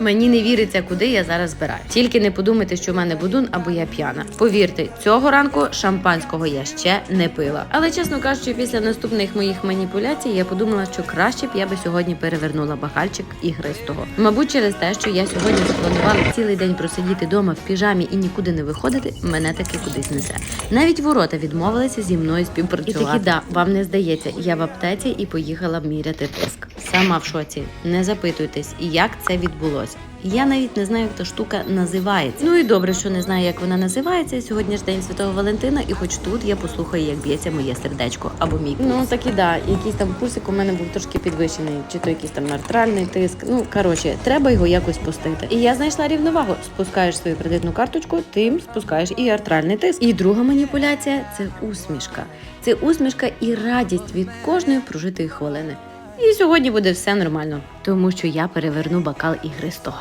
Мені не віриться, куди я зараз збираю. Тільки не подумайте, що в мене будун або я п'яна. Повірте, цього ранку шампанського я ще не пила. Але чесно кажучи, після наступних моїх маніпуляцій я подумала, що краще б я би сьогодні перевернула бахальчик ігристого. Мабуть, через те, що я сьогодні запланувала цілий день просидіти вдома в піжамі і нікуди не виходити, мене таки кудись несе. Навіть ворота відмовилися зі мною співпрацювати. І таки, да, вам не здається, я в аптеці і поїхала міряти тиск. Сама в шоці. Не запитуйтесь, як це відбулося. Я навіть не знаю, як та штука називається. Ну і добре, що не знаю, як вона називається. Сьогодні ж день Святого Валентина, і хоч тут я послухаю, як б'ється моє сердечко або мій пульс. Ну так і да, якийсь там пульсик у мене був трошки підвищений, чи то якийсь там артральний тиск. Ну коротше, треба його якось пустити. І я знайшла рівновагу. Спускаєш свою кредитну карточку, тим спускаєш і артральний тиск. І друга маніпуляція це усмішка. Це усмішка і радість від кожної прожитої хвилини. І сьогодні буде все нормально, тому що я переверну бокал ігристого.